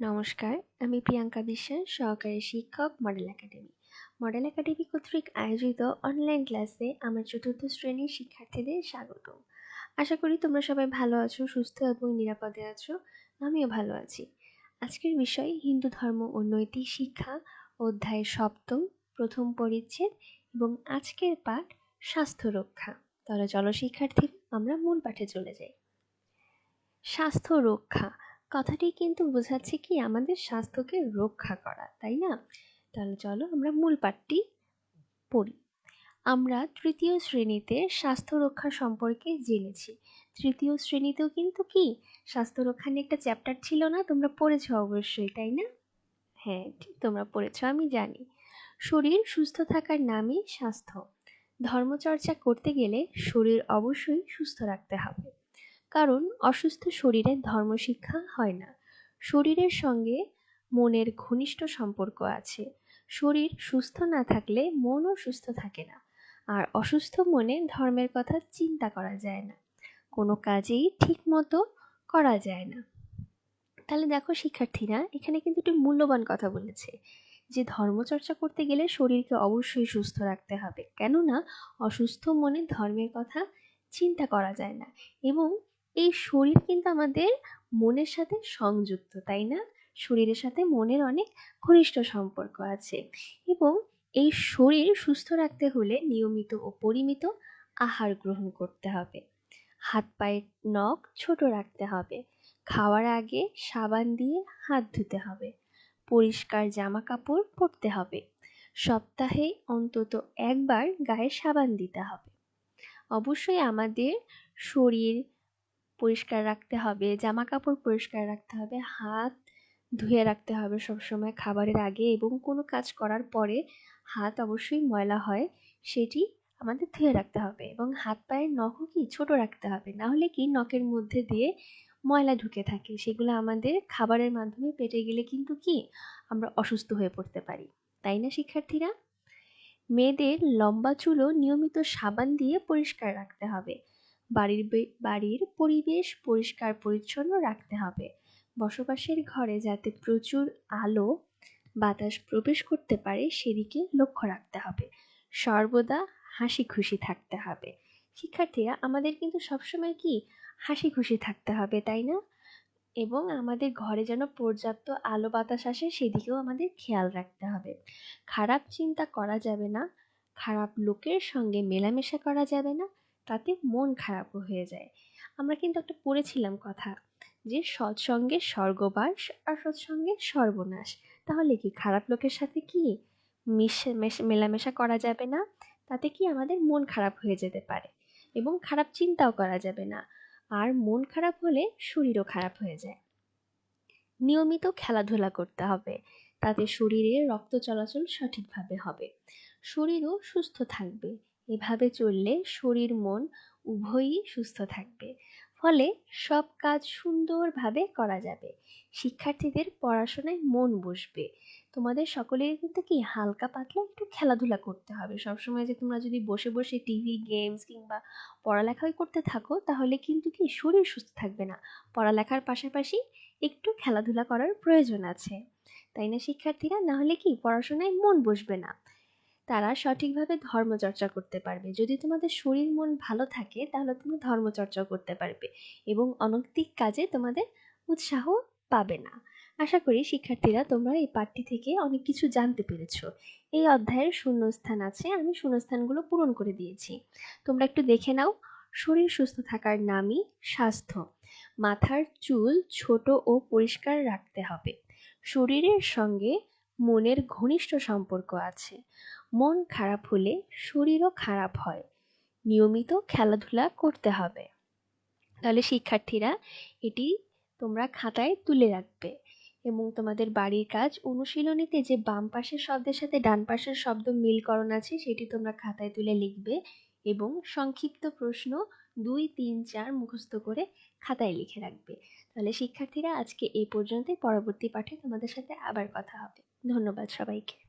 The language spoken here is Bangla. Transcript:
নমস্কার, আমি প্রিয়াঙ্কা বিশ্বাস, সহকারী শিক্ষক, মডেল একাডেমি। মডেল একাডেমি কর্তৃক আয়োজিত অনলাইন ক্লাসে আমার চতুর্থ শ্রেণির শিক্ষার্থীদের স্বাগত আশা করি তোমরা সবাই ভালো আছো, সুস্থ এবং নিরাপদে আছো, আমিও ভালো আছি। আজকের বিষয়, হিন্দু ধর্ম ও নৈতিক শিক্ষা, অধ্যায় সপ্তম, প্রথম পরিচ্ছেদ এবং আজকের পাঠ, স্বাস্থ্য রক্ষা। তাহলে চলো শিক্ষার্থী আমরা মূল পাঠে চলে যাই। স্বাস্থ্য রক্ষা কথাটি কিন্তু বোঝাচ্ছে কি আমাদের স্বাস্থ্যকে রক্ষা করা, তাই না? তাহলে চলো আমরা মূল পাঠটি পড়ি। আমরা তৃতীয় শ্রেণীতে স্বাস্থ্য রক্ষা সম্পর্কে জেনেছি। তৃতীয় শ্রেণীতেও কিন্তু কি স্বাস্থ্য রক্ষা নিয়ে একটা চ্যাপ্টার ছিল না, তোমরা পড়েছো অবশ্যই, তাই না? হ্যাঁ ঠিক তোমরা পড়েছ, আমি জানি। শরীর সুস্থ থাকার নামই স্বাস্থ্য। ধর্মচর্চা করতে গেলে শরীর অবশ্যই সুস্থ রাখতে হবে। কারণ অসুস্থ শরীরে ধর্মশিক্ষা হয় না। শরীরের সঙ্গে মনের ঘনিষ্ঠ সম্পর্ক আছে। শরীর সুস্থ না থাকলে মনও সুস্থ থাকে না। আর অসুস্থ মনে ধর্মের কথা চিন্তা করা যায় না। কোনো কাজেই ঠিক মতো করা যায় না। তাহলে দেখো শিক্ষার্থীরা, এখানে কিন্তু একটি মূল্যবান কথা বলেছে যে ধর্মচর্চা করতে গেলে শরীরকে অবশ্যই সুস্থ রাখতে হবে। কেননা অসুস্থ মনে ধর্মের কথা চিন্তা করা যায় না। এবং এই শরীর কিন্তু আমাদের মনের সাথে সংযুক্ত, তাই না? শরীরের সাথে মনের অনেক ঘনিষ্ঠ সম্পর্ক আছে। এবং এই শরীর সুস্থ রাখতে হলে নিয়মিত ও পরিমিত আহার গ্রহণ করতে হবে। হাত পায়ের নখ ছোট রাখতে হবে। খাওয়ার আগে সাবান দিয়ে হাত ধুতে হবে। পরিষ্কার জামা কাপড় পরতে হবে। সপ্তাহে অন্তত একবার গায়ে সাবান দিতে হবে। অবশ্যই আমাদের শরীর পরিষ্কার রাখতে হবে জামা কাপড় পরিষ্কার রাখতে হবে, হাত ধুয়ে রাখতে হবে সবসময় খাবারের আগে এবং কোনো কাজ করার পরে হাত অবশ্যই ময়লা হয় সেটি আমাদের ধুয়ে রাখতে হবে এবং হাত পায়ের নখও কি ছোট রাখতে হবে, না হলে কি নখের মধ্যে দিয়ে ময়লা ঢুকে থাকে। সেগুলো আমাদের খাবারের মাধ্যমে পেটে গেলে কিন্তু কি আমরা অসুস্থ হয়ে পড়তে পারি, তাই না শিক্ষার্থীরা? মেয়েদের লম্বা চুলও নিয়মিত সাবান দিয়ে পরিষ্কার রাখতে হবে। বাড়ির বাড়ির পরিবেশ পরিষ্কার পরিচ্ছন্ন রাখতে হবে। বসবাসের ঘরে যাতে প্রচুর আলো বাতাস প্রবেশ করতে পারে, সেদিকে লক্ষ্য রাখতে হবে। সর্বদা হাসি খুশি থাকতে হবে। শিক্ষার্থীরা, আমাদের কিন্তু সবসময় কি হাসি খুশি থাকতে হবে, তাই না? এবং আমাদের ঘরে যেন পর্যাপ্ত আলো বাতাস আসে, সেদিকেও আমাদের খেয়াল রাখতে হবে। খারাপ চিন্তা করা যাবে না, খারাপ লোকের সঙ্গে মেলামেশা করা যাবে না তাতে মন খারাপ হয়ে যায়। আমরা কিন্তু একটা পড়েছিলাম কথা যে সৎসঙ্গে স্বর্গবাস আর সৎসঙ্গে সর্বনাশ। তাহলে কি খারাপ লোকের সাথে কি মিশে, মেলামেশা করা যাবে না? তাতে কি আমাদের মন খারাপ হয়ে যেতে পারে? এবং খারাপ চিন্তাও করা যাবে না। আর মন খারাপ হলে শরীরও খারাপ হয়ে যায়। নিয়মিত খেলাধুলা করতে হবে। তাতে শরীরে রক্ত চলাচল সঠিকভাবে হবে। শরীরও সুস্থ থাকবে। এভাবে চললে শরীর, মন উভয়ই সুস্থ থাকবে। ফলে সব কাজ সুন্দরভাবে করা যাবে। শিক্ষার্থীদের পড়াশোনায় মন বসবে। তোমাদের সকলের কিন্তু কি হালকা পাতলা একটু খেলাধুলা করতে হবে। সবসময় যে তোমরা যদি বসে বসে টিভি গেমস কিংবা পড়ালেখাই করতে থাকো, তাহলে কিন্তু কি শরীর সুস্থ থাকবে না। পড়ালেখার পাশাপাশি একটু খেলাধুলা করার প্রয়োজন আছে। তাই না শিক্ষার্থীরা? না হলে কি পড়াশোনায় মন বসবে না। তারা সঠিকভাবে ধর্মচর্চা করতে পারবে। যদি তোমাদের শরীর মন ভালো থাকে, তাহলে তুমি ধর্মচর্চা করতে পারবে এবং অনৈতিক কাজে তোমাদের উৎসাহ পাবে না। আশা করি শিক্ষার্থীরা তোমরা এই পাঠটি থেকে অনেক কিছু জানতে পেরেছ। এই অধ্যায়ের শূন্যস্থান আছে, আমি শূন্যস্থানগুলো পূরণ করে দিয়েছি। তোমরা একটু দেখে নাও। শরীর সুস্থ থাকার নামই স্বাস্থ্য। মাথার চুল ছোট ও পরিষ্কার রাখতে হবে। শরীরের সঙ্গে মনের ঘনিষ্ঠ সম্পর্ক আছে। মন খারাপ হলে শরীরও খারাপ হয়। নিয়মিত খেলাধুলা করতে হবে। তাহলে শিক্ষার্থীরা এটি তোমরা খাতায় তুলে রাখবে এবং তোমাদের বাড়ির কাজ অনুশীলনীতে যে বাম পাশের শব্দের সাথে ডান পাশের শব্দ মিলকরণ আছে, সেটি তোমরা খাতায় তুলে লিখবে এবং সংক্ষিপ্ত প্রশ্ন দুই, তিন, চার মুখস্থ করে খাতায় লিখে রাখবে। তাহলে শিক্ষার্থীরা আজকে এই পর্যন্তই। পরবর্তী পাঠে তোমাদের সাথে আবার কথা হবে। ধন্যবাদ সবাইকে।